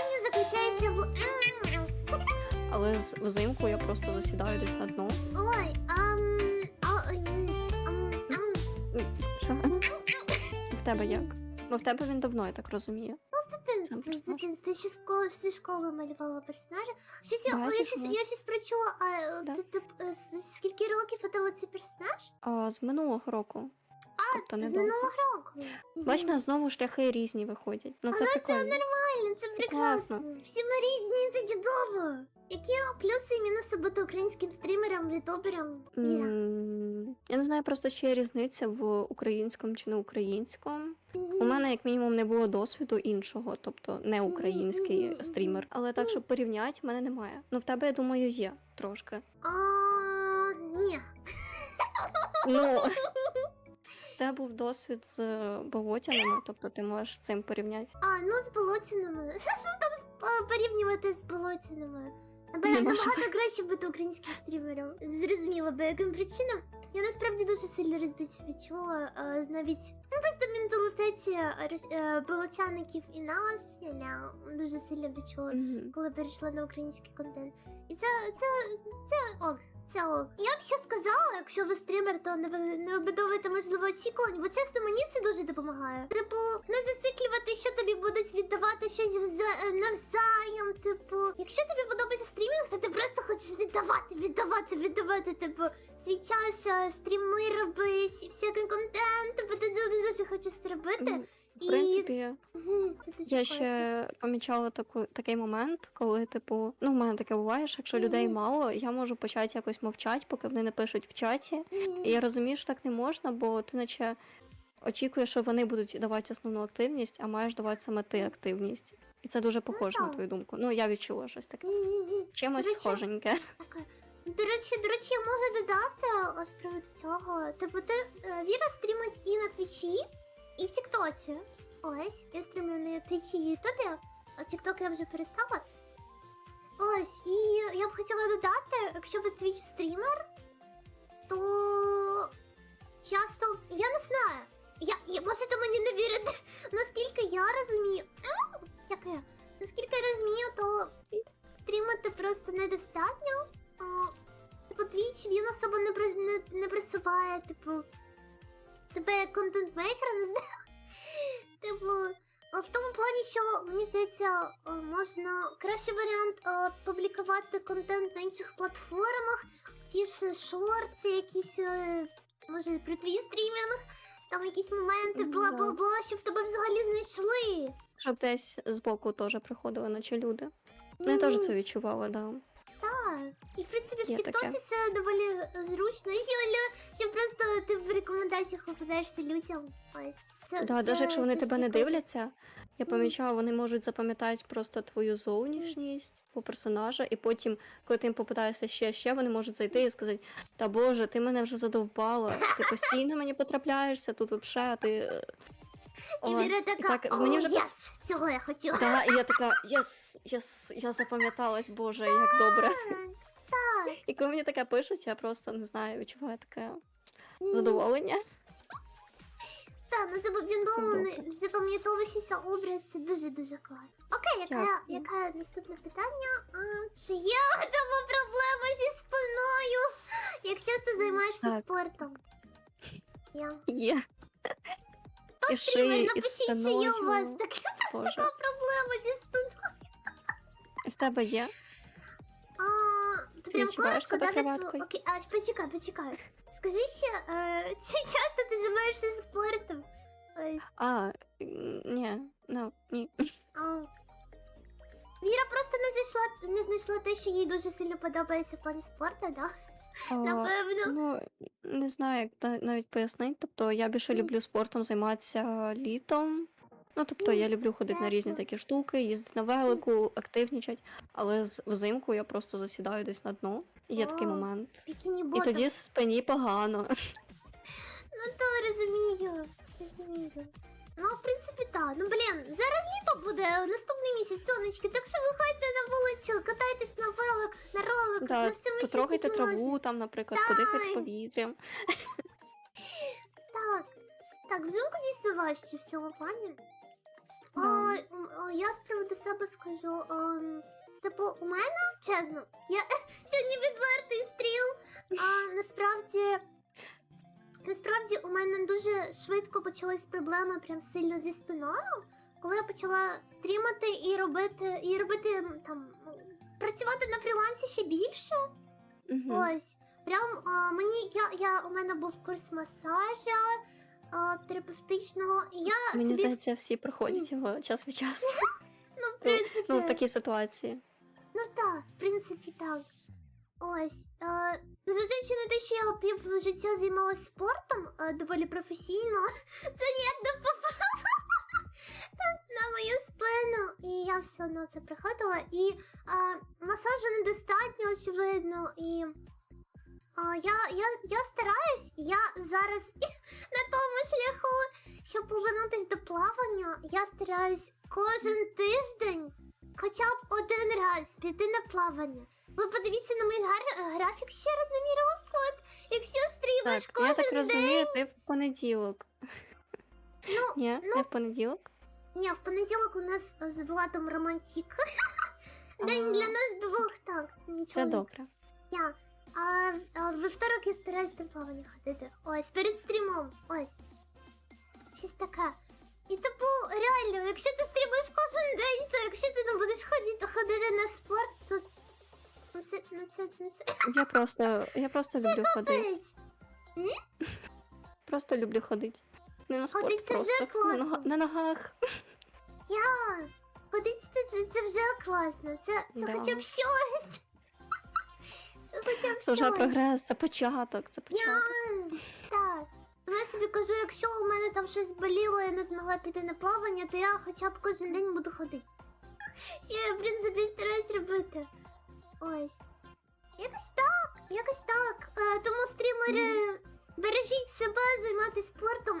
питання заключається в. Але взимку я просто засідаю десь на дно. Ой, ам. а, м, ам, ам. Що? В тебе як? Бо в тебе він давно, я так розумію. Сам з персонаж? дитинства. Ще школи, зі школи малювала персонажа. Щось я, я, Бачиш, щось, ось. я щось прочула, а е, Да. ти, ти, е, з- скільки років у цей персонаж? А з минулого року. Тобто З недовго. минулого року. Бач, знову шляхи різні виходять. Ну це Але це прикольно. нормально, це прекрасно. класно. Всі ми різні, це чудово. Які плюси і мінуси бути українським стрімером, ютубером? М, Я не знаю просто, чи є різниця в українському чи не українському. У мене, як мінімум, не було досвіду іншого, тобто не український мгм, стрімер. Але так, щоб порівняти, в мене немає. Ну, в тебе, я думаю, є трошки. А, ні. Ну, тебе був досвід з болотянами, тобто ти можеш цим порівняти. А, ну з болотяними. Що там з- а, порівнювати з болотяними? Набагато, Нема що набагато краще бути українським стрімером. Зрозуміло, бо яким причинам. Я насправді дуже сильно різницю відчула. а, навіть ну просто в менталітеті рос- е, болотяників і нас я ля, дуже сильно відчула. Мгм. коли перейшла на український контент. І це, це, це ок. Ок. Я б ще сказала, якщо ви стрімер, то не, не вибудовуєте можливо очікувань, бо чесно, мені це дуже допомагає. Типу, не зациклювати, що тобі будуть віддавати щось вза- е, навзаєм. Типу, якщо тобі подобається стрімінг, то ти просто хочеш віддавати, віддавати, віддавати. Типу, свій час е, стріми робити, всякий контент. Типу, ти дуже хочеш робити. Ну, В принципі, Мгм, Це дуже я класно. ще помічала таку, такий момент, коли, типу, ну, в мене таке буває, що якщо людей Мгм. мало, я можу почати якось мовчати, поки вони не пишуть в чаті. Мгм. І я розумію, що так не можна, бо ти наче очікуєш, що вони будуть давати основну активність, а маєш давати саме ти активність. І це дуже похоже на так. твою думку. Ну, я відчула щось таке. Мгм. Чимось речі, схоженьке. Так, до речі, до речі, я можу додати з приводу цього. Типу, ти е, Віра стрімить і на Твічі, і в Тіктоці. Ось, я стрімлю на Твічі і Ютубі, а Тікток я вже перестала. Ось, і я б хотіла додати, якщо ви твіч стрімер, то часто я не знаю. Я, я можете мені не вірити, наскільки я розумію. Як я? Наскільки я розумію, то стрімити просто недостатньо. Типу, твіч він особо не, не, не присуває, типу. Тебе як контент-мейкера не знаю. Типу, в тому плані, що мені здається, можна кращий варіант публікувати контент на інших платформах, ті ж шорти, якісь, е, може, про твій стрімінг, там якісь моменти, бла бла бла, щоб тебе взагалі знайшли. Щоб десь збоку теж приходили наче люди. Ну, я теж це відчувала, да. Так. І в принципі в Тіктоці це доволі зручно, що, просто ти в рекомендаціях попадаєшся людям. Ось. Це, Да, навіть якщо вони тебе не дивляться, я помічала, вони можуть запам'ятати просто твою зовнішність, твого персонажа, і потім, коли ти їм попитаєшся ще ще, вони можуть зайти і сказати: Та Боже, ти мене вже задовбала, ти постійно мені потрапляєшся тут а ти. е, І Віра така, так, о, мені вже пос- цього я хотіла. Да, і я така, єс, єс, я запам'яталась, Боже, як добре. І коли мені таке пишуть, я просто не знаю, відчуваю таке задоволення. Так, ну добре. запам'ятовуючийся образ це дуже-дуже класно. Окей, яка, яка наступне питання? А, чи є у тебе проблеми зі спиною? Як часто займаєшся Так. спортом? Я. Є. І шиї, і напишіть, чи є у вас спиною. така проблема зі спиною. В тебе є? А, то прям коротко, себе да, кроваткою? Окей, а почекай, почекай. Скажи ще, е, чи часто ти займаєшся спортом? Ой, А, ні, ну, ні. а. Віра просто не знайшла, не знайшла те, що їй дуже сильно подобається в плані спорту, да? А, Напевно. Ну, не знаю, як та- навіть пояснити. Тобто я більше люблю спортом займатися літом. Ну, тобто я люблю ходити на різні такі штуки, їздити на велику, активнічати, але взимку я просто засідаю десь на дно. Є такий момент. І тоді спині погано. Ну то розумію, розумію. Ну, в принципі, так. Ну, блін, зараз літо буде, наступний місяць, сонечки, так що виходьте на вулицю, катайтесь на велик, на ролик, на всьому, що потрогайте тільки можна. траву, там, наприклад, подихайте повітрям. Так. Так, взимку дійсно важче в цьому плані. А, я з приводу себе скажу. ем, типу, у мене, чесно, я сьогодні відвертий стрім. А насправді. Насправді у мене дуже швидко почались проблеми прям сильно зі спиною, коли я почала стрімати і робити, і робити там ну, працювати на фрілансі ще більше. Мгм. Ось, прям а, мені я, я у мене був курс масажа а, терапевтичного. Я Мені собі здається, всі проходять його час від часу. ну, в принципі, Ну, в такій ситуації. ну так, в принципі, так. Ось. А, незважаючи на те, що я пів життя займалася спортом а, доволі професійно, це ніяк не впливало на мою спину. І я все одно це проходила. І а, масажу недостатньо, очевидно. І а, я, я, я стараюсь, я зараз на тому шляху, щоб повернутися до плавання, я стараюсь кожен тиждень хоча б один раз піти на плавання. Ви подивіться на мій гар- графік ще раз на мій розклад. Якщо стрімиш Так, кожен я так день. розумію, ти в понеділок. Ну, Ні, ну- не в понеділок. Ні, в понеділок у нас е, з Владом романтик. День для нас двох, так. Це добре. Я. А, а в вівторок я стараюсь на плавання ходити. Ось, перед стрімом. Ось. Щось таке. І типу, реально, якщо ти стрімиш кожен день, то якщо ти не будеш ходити, ходити на спорт, то. Ну це, ну це, ну це Я просто, я просто люблю ходити. Просто люблю ходити. Не на спорт, Ходить це вже просто на, нога- класно. на ногах. Я. Ходити це, це, це вже класно. Це, це Да. хоча б щось. Це хоча б Це вже щось. прогрес, це початок, це початок. Я так. Ну, Я собі кажу, якщо у мене там щось боліло, я не змогла піти на плавання, то я хоча б кожен день буду ходити. Що я, в принципі, стараюсь робити. Ось. Якось так, якось так. Е, тому стрімери, бережіть себе, займайтесь спортом.